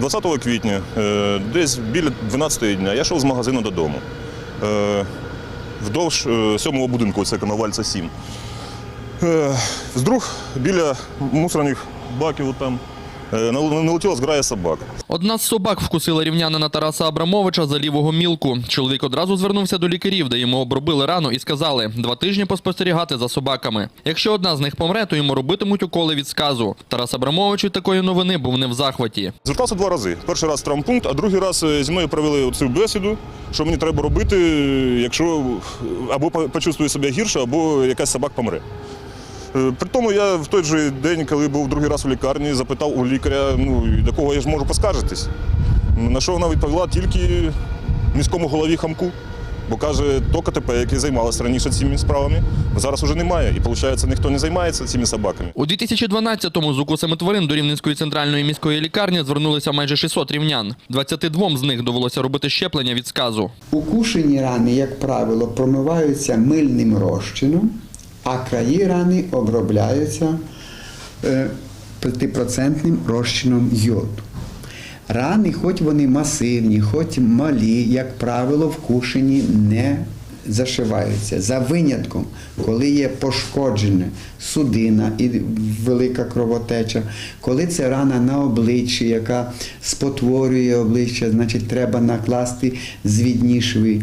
20 квітня, е, десь біля 12 дня, я йшов з магазину додому. Е, Вдовж е, сьомого будинку, це Коновальця 7. Е, Вдруг біля мусорних баків там налетіла зграя собак. Одна з собак вкусила рівнянина Тараса Абрамовича за лівого мілку. Чоловік одразу звернувся до лікарів, де йому обробили рану і сказали два тижні поспостерігати за собаками. Якщо одна з них помре, то йому робитимуть уколи від сказу. Тарас Абрамович від такої новини був не в захваті. Звертався два рази. Перший раз в травмпункт, а другий раз е, зі мною провели цю бесіду, що мені треба робити, якщо або почувствую себе гірше, або якась собак помре. Е, При тому я в той же день, коли був другий раз у лікарні, запитав у лікаря, ну до кого я ж можу поскаржитись. На що вона відповіла тільки міському голові хамку. Бо каже, то КТП, який займалося раніше цими справами, зараз уже немає. І виходить, ніхто не займається цими собаками. У 2012-му з укусами тварин до Рівненської центральної міської лікарні звернулися майже 600 рівнян. 22 з них довелося робити щеплення від сказу. Укушені рани, як правило, промиваються мильним розчином, а краї рани обробляються е, 5% розчином йоду. Рани, хоч вони масивні, хоч малі, як правило, вкушені не зашиваються. За винятком, коли є пошкоджена судина і велика кровотеча, коли це рана на обличчі, яка спотворює обличчя, значить треба накласти звідні шви.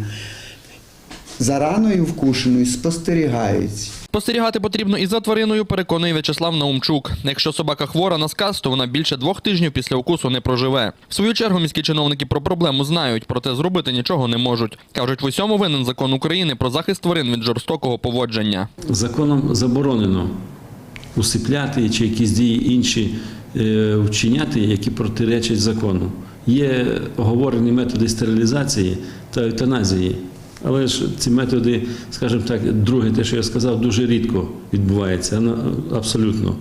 За раною вкушеною спостерігають. Спостерігати потрібно і за твариною, переконує В'ячеслав Наумчук. Якщо собака хвора на сказ, то вона більше двох тижнів після укусу не проживе. В свою чергу міські чиновники про проблему знають, проте зробити нічого не можуть. Кажуть, в усьому винен закон України про захист тварин від жорстокого поводження. Законом заборонено усипляти чи якісь дії інші е, вчиняти, які протиречать закону. Є оговорені методи стерилізації та евтаназії. Але ж ці методи, скажімо так, друге, те, що я сказав, дуже рідко відбувається, абсолютно.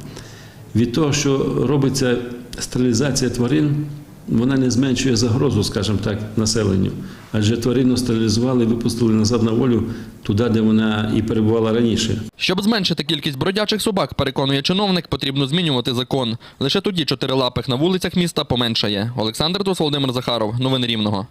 Від того, що робиться стерилізація тварин, вона не зменшує загрозу, скажімо так, населенню. Адже тварину стерилізували і випустили назад на волю туди, де вона і перебувала раніше. Щоб зменшити кількість бродячих собак, переконує чиновник, потрібно змінювати закон. Лише тоді чотирилапих на вулицях міста поменшає. Олександр Дос, Володимир Захаров. Новини Рівного.